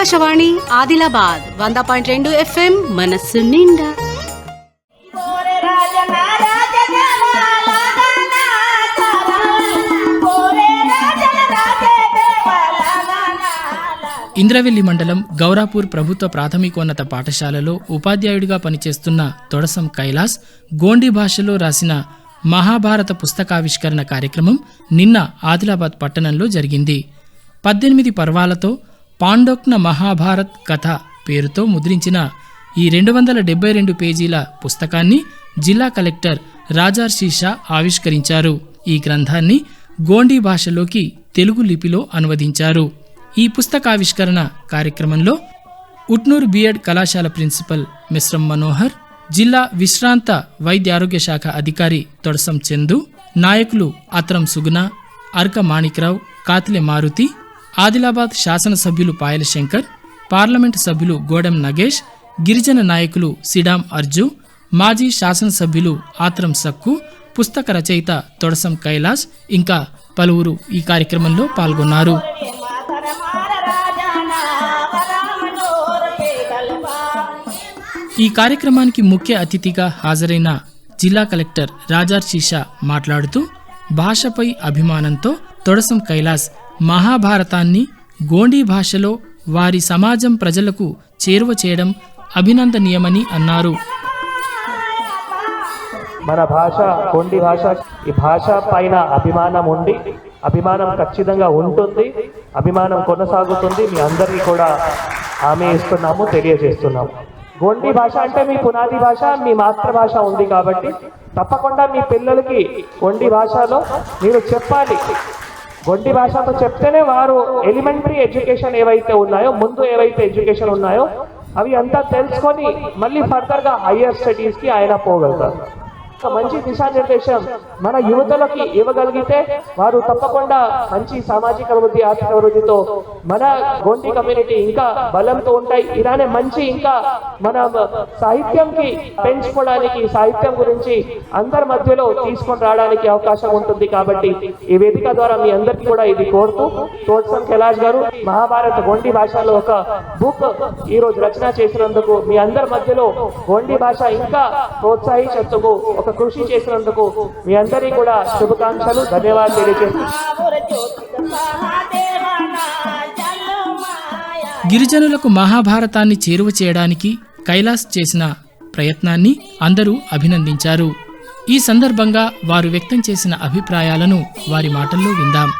ఆకాశవాణి ఆదిలాబాద్ వంద పాయింట్ రెండు ఎఫ్ఎం మనస్సు నిండా. ఇంద్రవెల్లి మండలం గౌరాపూర్ ప్రభుత్వ ప్రాథమికోన్నత పాఠశాలలో ఉపాధ్యాయుడిగా పనిచేస్తున్న తొడసం కైలాస్ గోండి భాషలో రాసిన మహాభారత పుస్తకావిష్కరణ కార్యక్రమం నిన్న ఆదిలాబాద్ పట్టణంలో జరిగింది. పద్దెనిమిది పర్వాలతో పాండోక్న మహాభారత్ కథ పేరుతో ముద్రించిన ఈ రెండు వందల డెబ్బై రెండు పేజీల పుస్తకాన్ని జిల్లా కలెక్టర్ రాజార్షి షా ఆవిష్కరించారు. ఈ గ్రంథాన్ని గోండీ భాషలోకి తెలుగు లిపిలో అనువదించారు. ఈ పుస్తకావిష్కరణ కార్యక్రమంలో ఉట్నూరు బిఎడ్ కళాశాల ప్రిన్సిపల్ మిశ్రం మనోహర్ జిల్లా విశ్రాంత వైద్య ఆరోగ్య శాఖ అధికారి తొడసం చందు నాయకులు అత్రం సుగుణ అర్క మాణిక్రావు కాతిలే మారుతి ఆదిలాబాద్ శాసనసభ్యులు పాయల శంకర్ పార్లమెంటు సభ్యులు గోడెం నగేష్ గిరిజన నాయకులు సిడాం అర్జు మాజీ శాసనసభ్యులు ఆత్రం సక్కు పుస్తక రచయిత తొడసం కైలాస్ ఇంకా పలువురు ఈ కార్యక్రమంలో పాల్గొన్నారు. ఈ కార్యక్రమానికి ముఖ్య అతిథిగా హాజరైన జిల్లా కలెక్టర్ రాజార్షీషా మాట్లాడుతూ భాషపై అభిమానంతో తొడసం కైలాస్ మహాభారతాన్ని గోండీ భాషలో వారి సమాజం ప్రజలకు చేరువ చేయడం అభినందనీయమని అన్నారు. మన భాష కొండి భాష ఈ భాష పైన అభిమానం ఉండి అభిమానం ఖచ్చితంగా ఉంటుంది అభిమానం కొనసాగుతుంది మీ అందరికీ కూడా హామీ ఇస్తున్నాము తెలియజేస్తున్నాము. గోండి భాష అంటే మీ పునాది భాష మీ మాతృభాష ఉంది కాబట్టి తప్పకుండా మీ పిల్లలకి గొండి భాషలో మీరు చెప్పాలి. గొంటి భాషతో చెప్తేనే వారు ఎలిమెంటరీ ఎడ్యుకేషన్ ఏవైతే ఉన్నాయో ముందు ఏవైతే ఎడ్యుకేషన్ ఉన్నాయో అవి అంతా తెలుసుకొని మళ్ళీ ఫర్దర్గా హయ్యర్ స్టడీస్కి ఆయన పోగలుగుతారు. ఒక మంచి దిశానిర్దేశం మన యువతలకి ఇవ్వగలిగితే వారు తప్పకుండా మంచి సామాజిక అభివృద్ధి ఆర్థిక అభివృద్ధితో మన గోండి కమ్యూనిటీ ఇంకా బలంతో ఉంటాయి. ఇలానే మంచి ఇంకా మన సాహిత్యంకి పెంచుకోవడానికి సాహిత్యం గురించి అందరి మధ్యలో తీసుకొని రావడానికి అవకాశం ఉంటుంది కాబట్టి ఈ వేదిక ద్వారా మీ అందరికీ కూడా ఇది కోరుతూ తోడ్సం కైలాష్ గారు మహాభారత గోండి భాషలో ఒక బుక్ ఈ రోజు రచన చేసినందుకు మీ అందరి మధ్యలో గోండి భాష ఇంకా ప్రోత్సహించేందుకు ఒక కృషి చేసినందుకు మీ అందరికీ కూడా శుభాకాంక్షలు ధన్యవాదాలు తెలియజేస్తున్నాను. గిరిజనులకు మహాభారతాన్ని చేరువ చేయడానికి కైలాస్ చేసిన ప్రయత్నాన్ని అందరూ అభినందించారు. ఈ సందర్భంగా వారు వ్యక్తం చేసిన అభిప్రాయాలను వారి మాటల్లో విందాం.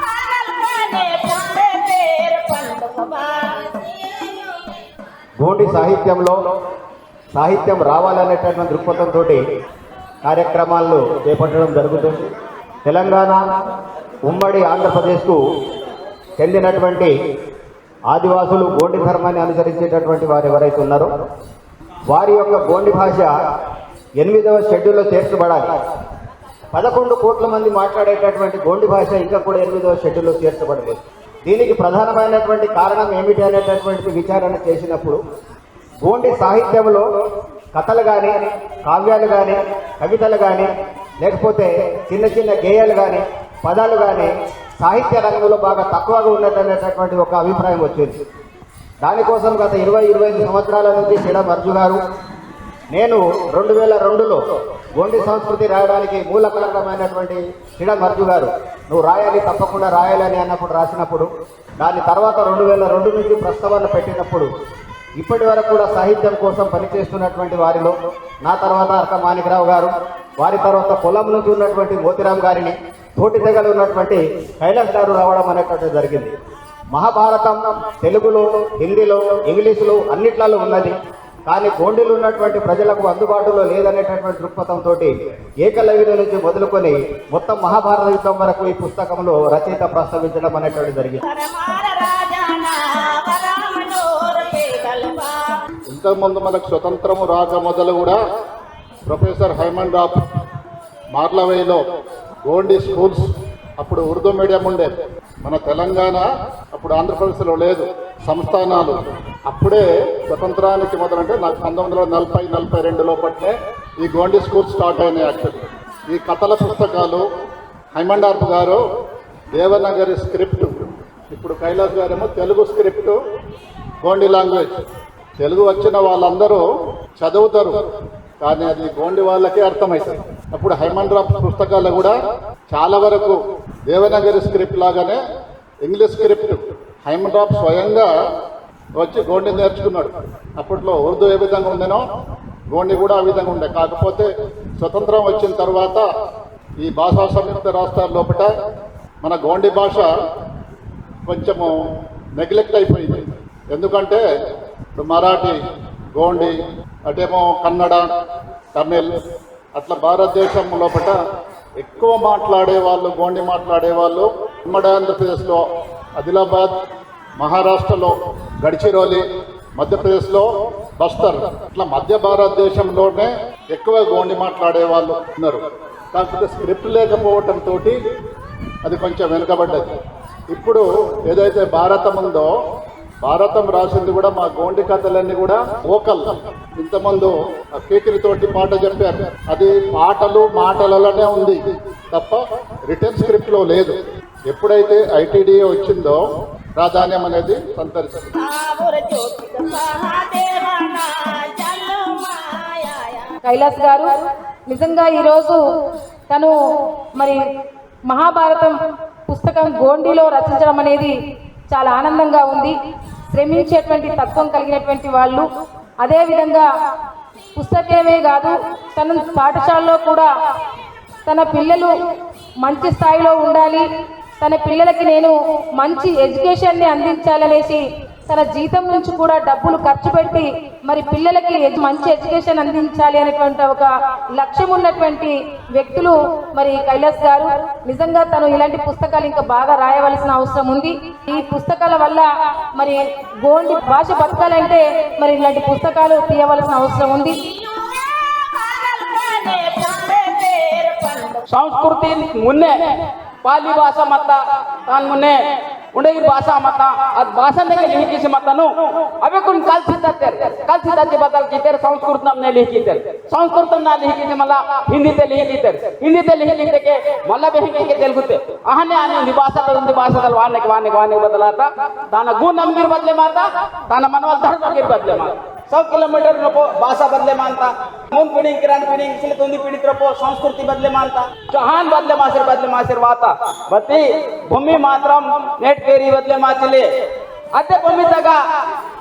గోండి సాహిత్యంలో సాహిత్యం రావాలనేటటువంటి దృక్పథంతో కార్యక్రమాలను చేపట్టడం జరుగుతుంది. తెలంగాణ ఉమ్మడి ఆంధ్రప్రదేశ్కు చెందినటువంటి ఆదివాసులు గోండి ధర్మాన్ని అనుసరించేటటువంటి వారు ఎవరైతే ఉన్నారో వారి యొక్క గోండి భాష ఎనిమిదవ షెడ్యూల్లో చేర్చబడాలి. పదకొండు కోట్ల మంది మాట్లాడేటటువంటి గోండి భాష ఇంకా కూడా ఎనిమిదవ షెడ్యూల్లో చేర్చబడలేదు. దీనికి ప్రధానమైనటువంటి కారణం ఏమిటి అనేటటువంటి విచారణ చేసినప్పుడు ఓన్లీ సాహిత్యంలో కథలు కానీ కావ్యాలు కానీ కవితలు కానీ లేకపోతే చిన్న చిన్న గేయాలు కానీ పదాలు కానీ సాహిత్య రంగంలో బాగా తక్కువగా ఉన్నట్టనేటటువంటి ఒక అభిప్రాయం వచ్చింది. దానికోసం గత ఇరవై ఇరవై ఐదు సంవత్సరాల నుంచి సిడం అర్జు గారు నేను రెండు వేల రెండులో గోండి సంస్కృతి రాయడానికి మూల కారణమైనటువంటి సిడం అర్జు గారు నువ్వు రాయాలి తప్పకుండా రాయాలి అని అన్నప్పుడు రాసినప్పుడు దాని తర్వాత రెండు వేల రెండు నుంచి ప్రస్తావన పెట్టినప్పుడు ఇప్పటి వరకు కూడా సాహిత్యం కోసం పనిచేస్తున్నటువంటి వారిలో నా తర్వాత అర్క మాణికరావు గారు వారి తర్వాత పొలం నుంచి ఉన్నటువంటి మోతిరామ్ గారిని తోటి తెగలు ఉన్నటువంటి కైలాస్ గారు రావడం అనేటువంటిది జరిగింది. మహాభారతం తెలుగులో హిందీలో ఇంగ్లీషులో అన్నిట్లలో ఉన్నది. కానీ గోండీలు ఉన్నటువంటి ప్రజలకు అందుబాటులో లేదనేటటువంటి దృక్పథంతో ఏకలవ్యుల నుంచి మొదలుకొని మొత్తం మహాభారత యుద్ధం వరకు ఈ పుస్తకంలో రచయిత ప్రస్తావించడం అనేటువంటి జరిగింది. ఇంతకుముందు మనకు స్వతంత్రము రాక మొదలు కూడా ప్రొఫెసర్ హైమండ్ ఆఫ్ మార్లవేలో గోండి స్కూల్స్ అప్పుడు ఉర్దూ మీడియం ఉండేది మన తెలంగాణ అప్పుడు ఆంధ్రప్రదేశ్లో లేదు సంస్థానాలు. అప్పుడే స్వతంత్రానికి మొదలంటే నాకు పంతొమ్మిది వందల నలభై నలభై రెండు లోపట్నే ఈ గోండి స్కూల్ స్టార్ట్ అయినాయి యాక్చువల్లీ ఈ కథల పుస్తకాలు హైమండార్ప్ గారు దేవనగరి స్క్రిప్ట్ ఇప్పుడు కైలాస్ గారేమో తెలుగు స్క్రిప్ట్ గోండి లాంగ్వేజ్. తెలుగు వచ్చిన వాళ్ళందరూ చదువుతారు. కానీ అది గోండి వాళ్ళకే అర్థమవుతుంది అప్పుడు హైమండ్ రాఫ్ పుస్తకాలు కూడా చాలా వరకు దేవనగరి స్క్రిప్ట్ లాగానే ఇంగ్లీష్ స్క్రిప్ట్ హైమండ్ రాఫ్ స్వయంగా వచ్చి గోండి నేర్చుకున్నాడు. అప్పట్లో ఉర్దూ ఏ విధంగా ఉండేనో గోండి కూడా ఆ విధంగా ఉండే. కాకపోతే స్వతంత్రం వచ్చిన తర్వాత ఈ భాషా సంయుక్త రాష్ట్రాల లోపల మన గోండి భాష కొంచెము నెగ్లెక్ట్ అయిపోయింది. ఎందుకంటే ఇప్పుడు మరాఠీ గోండి అటేమో కన్నడ తమిళ్ అట్లా భారతదేశం లోపల ఎక్కువ మాట్లాడే వాళ్ళు గోండి మాట్లాడే వాళ్ళు ఉమ్మడి ఆంధ్రప్రదేశ్లో ఆదిలాబాద్ మహారాష్ట్రలో గడిచిరోలి మధ్యప్రదేశ్లో బస్తర్ ఇట్లా మధ్య భారతదేశంలోనే ఎక్కువ గోండి మాట్లాడే వాళ్ళు ఉన్నారు. కాకపోతే స్క్రిప్ట్ లేకపోవటంతో అది కొంచెం వెనుకబడ్డది. ఇప్పుడు ఏదైతే భారతం ఉందో భారతం రాసింది కూడా మా గోండి కథలన్నీ కూడా ఓకల్. ఇంతమంది కేకిరితోటి పాట చెప్పారు. అది పాటలు మాటలలోనే ఉంది. తప్ప రిటర్న్ స్క్రిప్ట్లో లేదు. ఎప్పుడైతే ఐటీడీఏ వచ్చిందో ప్రాధాన్యం అనేది సంతరిస్తుంది. కైలాస్ గారు నిజంగా ఈరోజు తను మరి మహాభారతం పుస్తకం గోండిలో రచించడం అనేది చాలా ఆనందంగా ఉంది. శ్రమించేటువంటి తత్వం కలిగినటువంటి వాళ్ళు. అదేవిధంగా పుస్తకమే కాదు తన పాఠశాలలో కూడా తన పిల్లలు మంచి స్థాయిలో ఉండాలి. తన పిల్లలకి నేను మంచి ఎడ్యుకేషన్ని అందించాలనేసి తన జీతం నుంచి కూడా డబ్బులు ఖర్చు పెట్టి మరి పిల్లలకి ఎడ్- మంచి ఎడ్యుకేషన్ అందించాలి అనేటువంటి ఒక లక్ష్యం ఉన్నటువంటి వ్యక్తులు మరి కైలాస్ గారు నిజంగా తను ఇలాంటి పుస్తకాలు ఇంకా బాగా రాయవలసిన అవసరం ఉంది ఈ పుస్తకాల వల్ల మరి గోండి భాష బతకాలంటే మరి ఇలాంటి పుస్తకాలు తీయవలసిన అవసరం ఉంది పాగల్గానే పుట్టే పేరు పండు ಸಂಸ್ಕೃತಿ ಮುನ್ನೆ ಪಾಲಿ ಭಾಷಾ ಮತ್ತ ತಾನ್ ಮುನ್ನೆ ಉಂಡಗಿ ಭಾಷಾ ಮತ್ತ ಅದ್ साथीसाचे बदल किती संस्कृत ने लिखी तर संस्कृत ना लिखी ते मला हिंदी ते लिखी तर हिंदी ते लिखी लिखते के मला भी के तेलुगु ते आने आने हिंदी भाषा तो हिंदी भाषा तल वाने वाने वाने बदलाता। ताना गुण अंगीर बदले माता ताना मनवाल धर्म अंगीर बदले माता सौ किलोमीटर रपो भाषा बदले मानता। मुन पिणी किरण पिणी इसलिए तो तुंदी पीड़ित रपो संस्कृति बदले मानता। जहान बदले मासिर बदले मासिर वाता। बती भूमि मात्रम, नेट पेरी बदले माचले अध्यभूमि तगा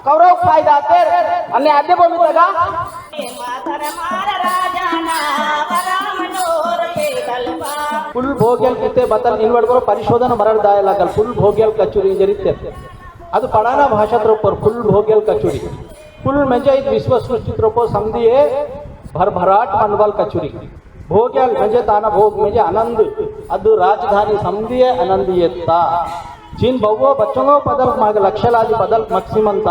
कौरव फायदा तेर अन्य ಭೂಮಿ ತಗ ಫುಲ್ ಭೋಗ್ಯಲ್ ಕತೆ ಬತಲ್ ನಿಲ್ವಡ್ಕೊರೋ ಪರಿಶೋಧನ ಮರಡ್ ದಾಯಲಾಗಲ್ ಫುಲ್ ಭೋಗ್ಯಲ್ ಕಚೂರಿ ಇಂಜರಿತ್ತೆ ಅದು ಪಡಾನ ಭಾಷಾತ್ರೊಪ್ಪರ್ ಫುಲ್ ಭೋಗ್ಯಲ್ ಕಚೂರಿ. ಫುಲ್ ಮೆಂಜೆ ಇದು ವಿಶ್ವ ಸೃಷ್ಟಿತ್ರೊಪ್ಪೋ ಸಂಧಿಯೇ ಭರ್ಭರಾಟ್ ಮನ್ವಲ್ ಕಚೂರಿ. ಭೋಗ್ಯಲ್ ಮೆಂಜೆ ತಾನ ಭೋಗ್ ಮೆಂಜೆ ಅನಂದ್. ಅದು ರಾಜಧಾನಿ ಸಂಧಿಯೇ ಅನಂದಿಯತ್ತ. जिन बहु बच्चों को बदल माग लक्षलादी बदल मक्सिम ಅಂತ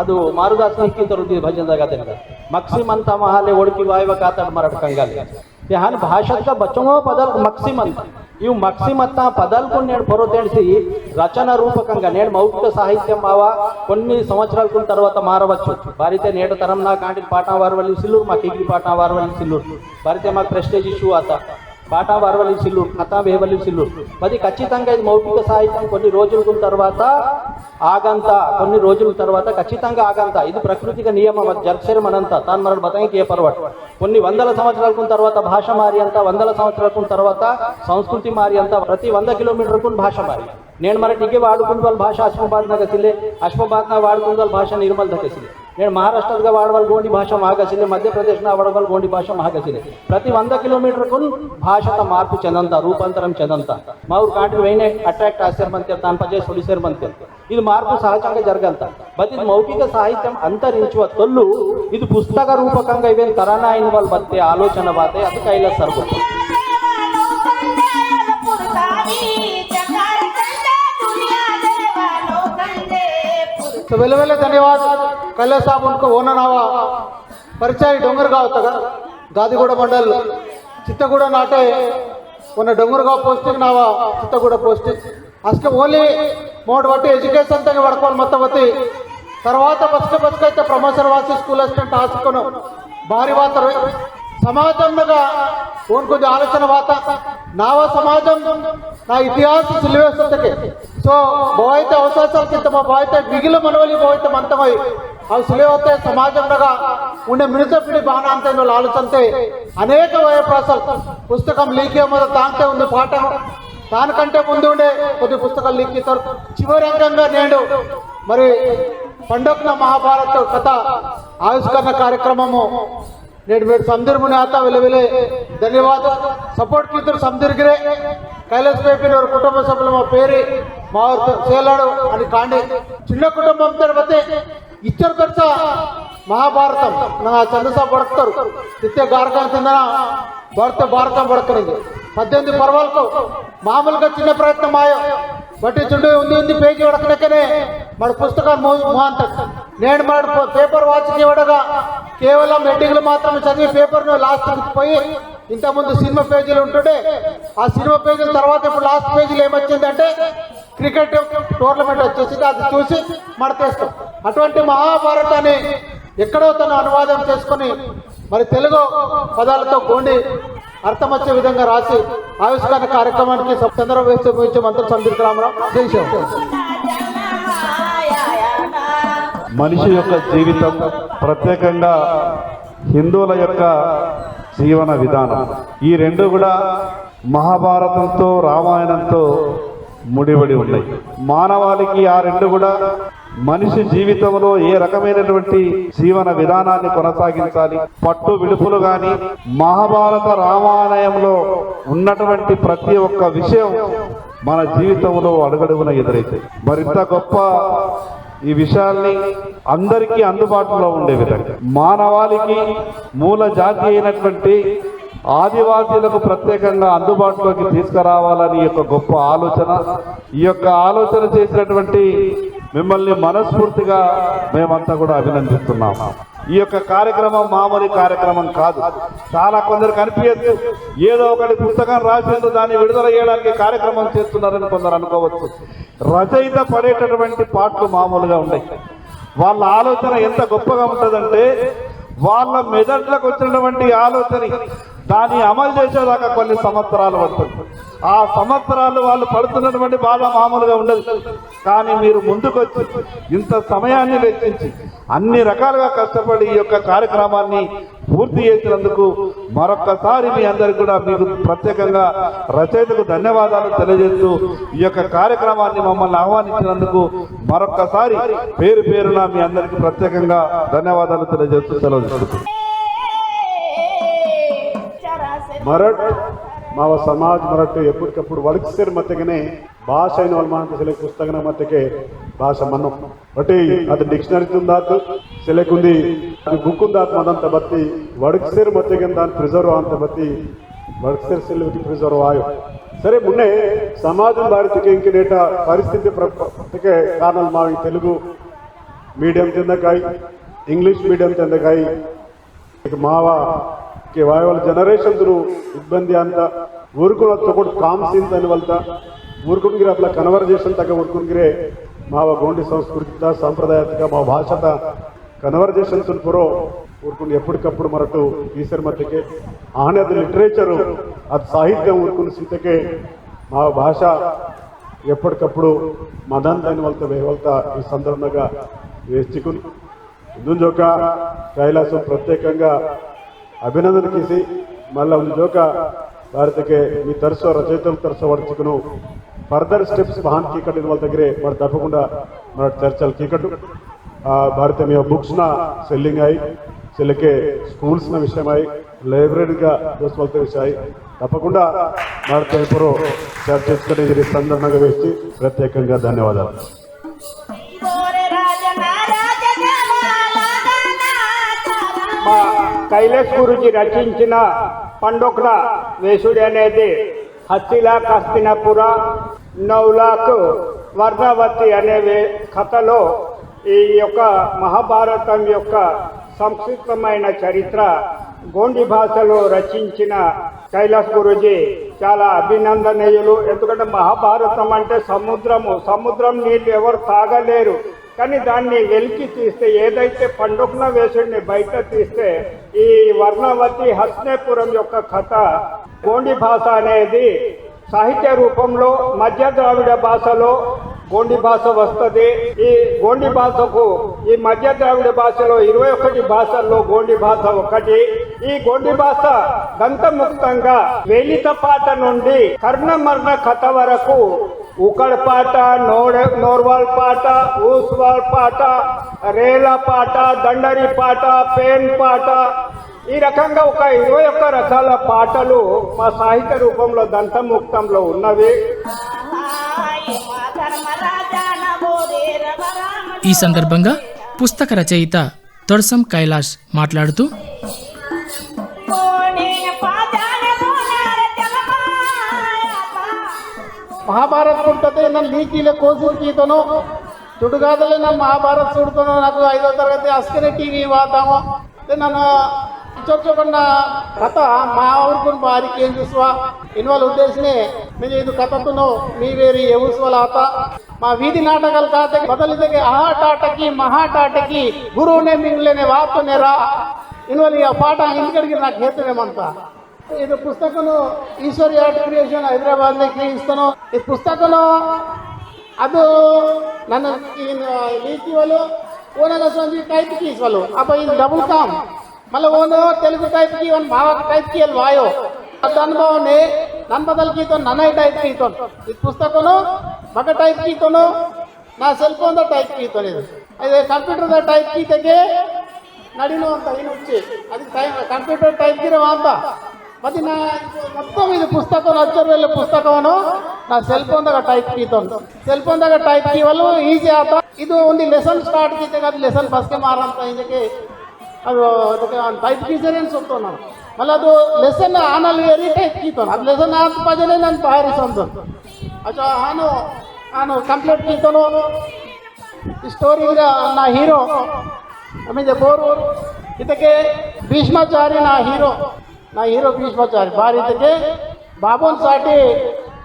ಅದು ಮಾರುದಾಸ್ ನಿಕ್ಕಿ ತರುದಿ ಭಜನದಾಗ ತೆನಗ मक्सिम ಅಂತ ಮಹಾಲೆ ಒಡಕಿ ವಾಯವ ಕಾತಾಡ ಮರಟ ಕಂಗಾಲಿ ध्यान ಭಾಷಾದ ಬಚ್ಚಂಗೋ ಬದಲ್ ಮಕ್ಸಿಮ್ ಅಂತ ಇವು ಮಕ್ಸಿಮ್ ಅಂತ పదల్కొని నేను పొరతేడిసి రచన రూపకంగా నేను మౌఖిక సాహిత్యం మావా కొన్ని సంవత్సరాల తర్వాత మారవచ్చు భారతే నేట తరం నా కాంటి పాఠం వారవల్లి సిల్లూరు మాకు ఇగ్రి పాఠం వారవల్లి సిల్లూరు భారతే మాకు ప్రెస్టేజ్ ఇష్యూ ఆత బాటా వరవలిసిల్లు కథ వేవలిసిల్లు అది ఖచ్చితంగా ఇది మౌఖిక సాహిత్యం. కొన్ని రోజుల తర్వాత ఆగంత కొన్ని రోజుల తర్వాత ఖచ్చితంగా ఆగంత. ఇది ప్రకృతిక నియమం జర్చరం అనంత. తాను మన బతకి ఏ పర్వట్ కొన్ని వందల సంవత్సరాలకు తర్వాత భాష మారి అంత వందల సంవత్సరాలకు తర్వాత సంస్కృతి మారి అంత. ప్రతి వంద కిలోమీటర్కు భాష మారి. నేను మన టీకే వాడుకుంటే వాళ్ళ భాష అశ్వబాద్నగసిల్లే అశ్వబాద్న వాడుకుంటే వాళ్ళ భాష నిర్మల్ దక్కిసిల్లే నేను మహారాష్ట్రగా వాడవాళ్ళ గోండి భాష మాగసిలే మధ్యప్రదేశ్న వాడవాళ్ళ గోండి భాష మాగసిలే ప్రతి వంద కిలోమీటర్కు ಭಾಷತ మార్పు చెందంత రూపాంతరం చెందంత మా ఊరు కాంటి వెయినే అట్రాక్ట్ ఆశ్చర్యమంతే దాని పజే సొలిసేర్మంతే ఇది మార్పు సహజంగా జరగంత బట్ ఇది మౌఖిక సాహిత్యం అంతరించువ తొల్లు ఇది పుస్తక రూపకంగా ఇవేం తరాన అయిన వాళ్ళు బతే ఆలోచన బాతే అది కైలాస్ సరుకు దేవలో కందేల कल्ला साहब उनको होना नावा परिचय डोंगरगाव होता गादीगुड मंडल चित्तगुड नाटे ఉన్న డొంగురుగా పోస్టింగ్ నావా. చిత్తగూడ పోస్టింగ్. అసలు ఓన్లీ మోడ్ బట్టి ఎడ్యుకేషన్ తగ్గి పడుకోవాలి మొత్తం బట్టి తర్వాత బస్క బస్క అయితే ప్రమోషన్ వాసి స్కూల్ అసిస్టెంట్ ఆసుకును భారీ వాతరు సమాజంగా ఓన్ కొంచెం ఆలోచన వాత నావా సమాజం నా ఇతిహాస సిలబస్ అంతకే. సో బోయితే అవసరాల అవకాశాల కింద మా మిగిలిన మనవలి బోయితే అంతమై మంతమై అవి సులేవతే సమాజంలో ఉండే మినిసపిడి బాణ అంతే ఆలోచనతే అనేక వయప్రాసాలు. పుస్తకం లీకే మీద తాంతే ఉంది పాట దానికంటే ముందు ఉండే కొద్ది పుస్తకాలు లీక్ చివరి చివరంగంగా నేను మరి పండక్న మహాభారత కథ ఆవిష్కరణ కార్యక్రమము. నేడు మీరు సందీర్ నేత విలువలే. ధన్యవాదాలు. సపోర్ట్ కీతులు సందీర్గిరే కైలాస్ పేపీ కుటుంబ సభ్యులు మా పేరు. మా వారు సేలాడు అని కాండి. చిన్న కుటుంబం తర్వాత ఇద్దరు పెద్ద మహాభారతం. నా చంద్రసా పడతారు. నిత్య గారకం కిందన భారత భారతం పడకరింది పద్దెనిమిది పర్వాలకు మామూలుగా చిన్న ప్రయత్నం మాయ. బట్టి చుండు ఉంది ఉంది పేజీ ఉడకనక్కనే మన పుస్తకం మోహంత. నేను మన పేపర్ వాచ్ ఇవ్వడగా కేవలం ఎడ్డింగ్లు మాత్రమే చదివి పేపర్ను లాస్ట్ పోయి ఇంతకుముందు సినిమా పేజీలు ఉంటుండే. ఆ సినిమా పేజీల తర్వాత ఇప్పుడు లాస్ట్ పేజీలు ఏమొచ్చిందంటే క్రికెట్ టోర్నమెంట్ వచ్చేసి అది చూసి మడతేస్తాం. అటువంటి మహాభారతాన్ని ఎక్కడో తను అనువాదం చేసుకొని మరి తెలుగు పదాలతో గోండి అర్థం వచ్చే విధంగా రాసి ఆవిష్కరణ కార్యక్రమానికి చంద్రబాబు వేసే మంత్రి సందీప్ రామరావు మనిషి యొక్క జీవితం ప్రత్యేకంగా హిందువుల యొక్క జీవన విధానం. ఈ రెండు కూడా మహాభారతంతో రామాయణంతో ముడిపడి ఉన్నాయి. మానవాళికి ఆ రెండు కూడా మనిషి జీవితంలో ఏ రకమైనటువంటి జీవన విధానాన్ని కొనసాగించాలి? పట్టు విడుపులు గాని మహాభారత రామాలయంలో ఉన్నటువంటి ప్రతి ఒక్క విషయం మన జీవితంలో అడుగడుగున ఎదురైతాయి మరింత గొప్ప ఈ విషయాల్ని అందరికీ అందుబాటులో ఉండే విధంగా. మానవాళికి మూల జాతి అయినటువంటి ఆదివాసీలకు ప్రత్యేకంగా అందుబాటులోకి తీసుకురావాలని యొక్క గొప్ప ఆలోచన. ఈ యొక్క ఆలోచన చేసినటువంటి మిమ్మల్ని మనస్ఫూర్తిగా మేమంతా కూడా అభినందిస్తున్నాం. ఈ యొక్క కార్యక్రమం మామూలు కార్యక్రమం కాదు. చాలా కొందరు కనిపించదు ఏదో ఒకటి పుస్తకం రాసేందు దాన్ని విడుదల చేయడానికి కార్యక్రమం చేస్తున్నారని కొందరు అనుకోవచ్చు. రచయిత పడేటటువంటి పాటలు మామూలుగా ఉన్నాయి వాళ్ళ ఆలోచన ఎంత గొప్పగా ఉంటుందంటే వాళ్ళ మెదట్లకు వచ్చినటువంటి ఆలోచన దాన్ని అమలు చేసేదాకా కొన్ని సంవత్సరాలు పడుతుంది. ఆ సంవత్సరాలు వాళ్ళు పడుతున్నటువంటి బాధ మామూలుగా ఉండదు. కానీ మీరు ముందుకొచ్చి ఇంత సమయాన్ని వెచ్చించి అన్ని రకాలుగా కష్టపడి ఈ యొక్క కార్యక్రమాన్ని పూర్తి చేసినందుకు మరొక్కసారి మీ అందరికి కూడా మీకు ప్రత్యేకంగా రచయితకు ధన్యవాదాలు తెలియజేస్తూ ఈ యొక్క కార్యక్రమాన్ని మమ్మల్ని ఆహ్వానించినందుకు మరొక్కసారి పేరు పేరున మీ అందరికీ ప్రత్యేకంగా ధన్యవాదాలు తెలియజేస్తూ సెలవు మరట్ మా సమాజ్ మరట్ ఎప్పటికప్పుడు వలకిస్తే మతకనే భాష అయిన వాళ్ళు మనకు పుస్తకం మతకే భాష మనం బట్టి అది డిక్షనరీ ఉందా సెలెక్ంది అది బుక్ ఉందా మదంత బత్తి వడుకుసేరు మతకి దాని ప్రిజర్వ్ అంత బత్తి వడుకుసేరు సెలవుకి ప్రిజర్వ్ ఆయో. సరే మున్నే సమాజం భారతికి ఇంకనేట పరిస్థితి ప్రతికే కారణాలు మా తెలుగు మీడియం కిందకాయి ఇంగ్లీష్ మీడియం చెందకాయి మావా ಮಾವ ಕೆ ವಾಯವಲ ಜನರೇಷನ್ದ್ರು ಇಬ್ಬಂದಿ ಅಂತ ಊರ್ಕೊಂಡು ತಗೊಂಡು ಕಾಮ್ಸಿಂತ ಅನ್ವಲ್ತ ಊರ್ಕೊಂಡ್ಗಿರ ಅಪ್ಲ ಕನ್ವರ್ಜೇಷನ್ ತಗ ಊರ್ಕೊಂಡ್ಗಿರೆ ಮಾವ ಗೋಂಡಿ ಸಂಸ್ಕೃತಿತ ಸಾಂಪ್ರದಾಯಿಕ మా భాషత కన్వర్జేషన్స్ పురో ఊరుకుని ఎప్పటికప్పుడు మరటు ఈసర్ మధ్యకే ఆనే అది లిటరేచరు అది సాహిత్యం ఊరుకుని సింతకే మా భాష ఎప్పటికప్పుడు మదన్ దాని వాళ్ళతో వేవల్తా ఈ సందర్భంగా వేసుకుని ముందు జోక కైలాసం ప్రత్యేకంగా అభినందన కిసి మళ్ళీ ಒಂದು ಜೋಕ ಭಾರತಕ್ಕೆ మీ తరచు రచయితలు తరచు వడుచుకును ఫర్దర్ స్టెప్స్ వాహన్ కీకట్ వాళ్ళ దగ్గరే మరి తప్పకుండా మన చర్చలు కీకట్టు భారత మీ బుక్స్ ನ ಸೆಲ್ಲಿಂಗ್ ಆಯಿ సెల్లకే స్కూల్స్ ನ విషయమై లైబ్రరీగా దోసుకోవాల్సిన విషయం తప్పకుండా భారత ఇప్పుడు చర్చించుకునే ఇది సందర్భంగా వేసి ప్రత్యేకంగా ధన్యవాదాలు గోరె రాజన మా కైలాస్ గురుజీ రచించిన పండొకల వేసుడి అనేది హస్తిలా కస్తినపుర నౌలాక్ వర్ణవతి అనే కథలో ఈ యొక్క మహాభారతం యొక్క సంక్షిప్తమైన చరిత్ర గోండి భాషలో రచించిన కైలాస్ గురుజీ చాలా అభినందనీయులు. ఎందుకంటే మహాభారతం అంటే సముద్రము. సముద్రం నీళ్ళు ఎవరు తాగలేరు. కానీ దాన్ని వెలికి తీస్తే ఏదైతే పండుగన వేసుడిని బయట తీస్తే ఈ వర్ణవతి హస్నేపురం యొక్క కథ గోండి భాష అనేది సాహిత్య రూపంలో మధ్య ద్రావిడ భాషలో గోండి భాష వస్తుంది. ఈ గోండి భాషకు ఈ మధ్య ద్రావిడ భాషలో ఇరవై ఒకటి భాషల్లో గోండి భాష ఒకటి. ఈ గోండి భాష దంతముక్తంగా వేలిత పాట నుండి కర్ణమర్ణ కథ వరకు ఉకడ్ పాట నోడ నోర్వాల్ పాట ఊస్వాల్ పాట రేల పాట దండరి పాట పేన్ పాట ఈ రకంగా ఒక ఇరవై ఒక్క రకాల పాటలు మా సాహిత్య రూపంలో దంతముక్తంలో ఉన్నవి. ఈ సందర్భంగా పుస్తక రచయిత తొడసం కైలాష్ మాట్లాడుతూ ಮಹಾಭಾರತ್ ಕುಂಟತೆ ನನ್ನ ಲೀಕಿಲೆ ಕೋಸಿ ಕೀತನೋ ತುಡುಗಾದಲ್ಲೇ ನಾನು ಮಹಾಭಾರತ್ ಸುಡ್ತಾನೋ నాకు ಐದೋ ತರಗತಿ ಅಷ್ಟೇ ಟಿ ವಿ ವಾತಾವೋ ನನ್ನ ಚೊಚ್ಚಕೊಂಡ ಕಥ మా ఊరుకుని బారికి ఏం చూసువా? ఇన్వాల్ ఉద్దేశనే మీరు ఇది కథతును మీవేరి ఎవసువలాత మా వీధి నాటకాలు కాత బదలిదగి ఆహాటాటకి మహాటాటకి గురువునే మింగులేనే వాతనేరా ఇన్వాల్ ఆ పాట ఎందుకడిగి నాకు హేతునేమంతా ఇది పుస్తకంలో ఈశ్వరి ఆర్ట్ క్రియేషన్ హైదరాబాద్లోకి ఇస్తాను ఈ పుస్తకంలో ಅದು ನನ್ನ ಲಿಖಿವಲು ಓನಲ್ಲ ಸಂಜೆ ಟೈಪ್ ಕೀಸ್ವಲು ಅಪ್ಪ ಇದು ಡಬಲ್ ಕಾಮ್ ಮಲ್ಲ ಓನು ತೆಲುಗು ಟೈಪ್ ಕಿ ಒಂದು ಭಾವ ಟೈಪ್ ಕಿ ಅಲ್ಲಿ ವಾಯೋ ಅದು ಅನುಭವನೇ ನನ್ನ ಬದಲ್ ಕೀತೋ ನನ್ನ ಟೈಪ್ ಕೀತೋನು ಇದು ಪುಸ್ತಕನು ಮಗ ಟೈಪ್ ಕೀತೋನು ನಾ ಸೆಲ್ ಫೋನ್ದ ಟೈಪ್ ಕೀತೋನು ಇದು ಇದು ಕಂಪ್ಯೂಟರ್ದ ಟೈಪ್ ಕೀತೆಗೆ ನಡಿನೋ ಅಂತ ಏನು ಹುಚ್ಚಿ ಅದಕ್ಕೆ ಟೈಮ್ ಕಂಪ್ಯೂಟರ್ ಟೈಪ್ ಕಿರೋ ಅಂತ ಮತ್ತೆ ನಾ మొత్తం ಇದು పుస్తకం లక్ష రూపాయల పుస్తకವನ್ನು నా సెల్ ಫೋನ್ ದಾಗ ಟೈಪ್ ಕೀತೊಂದು ಸೆಲ್ ಫೋನ್ ದಾಗ ಟೈಪ್ ಕೀವಲು ಈಸಿ ಆತ. ಇದು ಒಂದು ಲೆಸನ್ ಸ್ಟಾರ್ಟ್ ಕೀತಾಗ ಅದು ಲೆಸನ್ ಫಸ್ಟ್ಗೆ ಮಾರಂತ ಇದಕ್ಕೆ ಅದು ಅದಕ್ಕೆ ಟೈಪ್ ಕೀಸರೇನು ಸುತ್ತೋ ನಾನು ಮళ్ళీ ಅದು ಲೆಸನ್ ಆನಲ್ಲಿ ಏರಿ ಟೈಪ್ ಕೀತೋನು ಅದು ಲೆಸನ್ ಆತ ಪದನೇ ನಾನು ತಯಾರಿಸೋದು ಅಚ್ಚಾ ನಾನು ನಾನು ಕಂಪ್ಲೀಟ್ ಕೀತೋನು ಈ ಸ್ಟೋರಿ ನಾ ಹೀರೋ ಆಮೇಲೆ ಬೋರು ಇದಕ್ಕೆ ಭೀಷ್ಮಾಚಾರ್ಯ ನಾ ಹೀರೋ నా హీరో భీష్మాచారి భారతకి బాబుని సాటి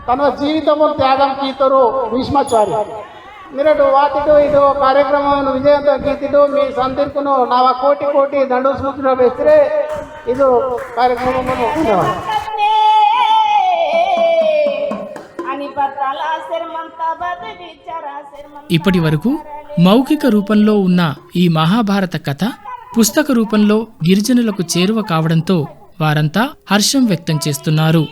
తన జీవితము త్యాగం కీతరు భీష్మాచారి. మీరటు వాటితో ఇటు కార్యక్రమం విజయంతో కీర్తిటు మీ సంతిర్పును నా కోటి కోటి దండు సూచన వేస్తే ఇది కార్యక్రమం ఇప్పటి వరకు మౌఖిక రూపంలో ఉన్న ఈ మహాభారత కథ పుస్తక రూపంలో గిరిజనులకు చేరువ కావడంతో వారంతా హర్షం వ్యక్తం చేస్తున్నారు.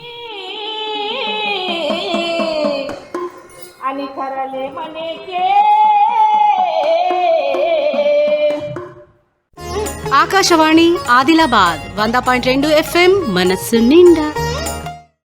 ఆకాశవాణి ఆదిలాబాద్ వంద పాయింట్ రెండు ఎఫ్ఎం మనస్సు నిండా.